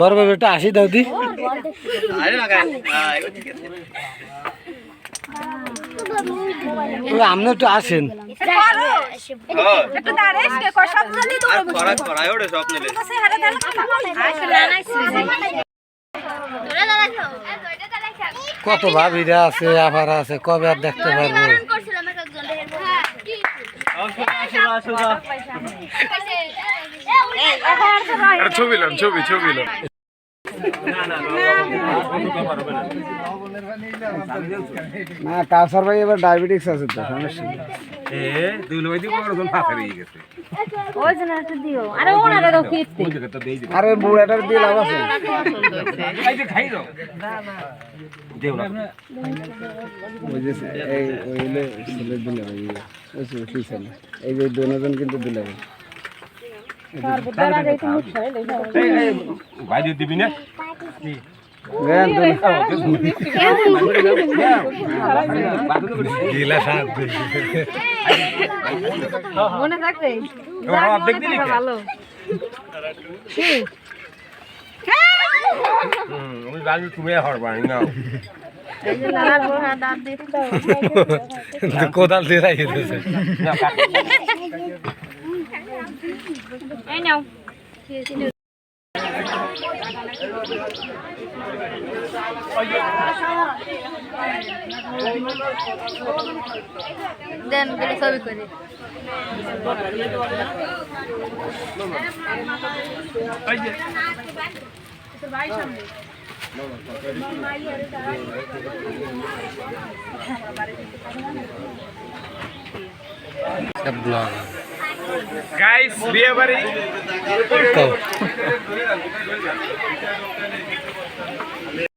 বড় বেটা আসি দাও দি। আপনি একটু আসেন। কত ভাবিরা আছে, আবার আছে, কবে আর দেখতে পারব? ছবি ছবি ছবি না কাউসার ভাই এবার ডায়াবেটিস আছে তো সমস্যা আরে ওনারা তো ফিরতে বুড়াটার দিয়ে লাভ আছে এই যে দুজন কিন্তু দিলে ভাই জ্ঞান গিলা সাথ মনে থাকবে ভালো আমি বাজু তুমি হরবা না কোদাল দিয়ে এই নাও। দেন গেলে ছবি করে। ব্লগ গাইস বিয়ে বাড়ি?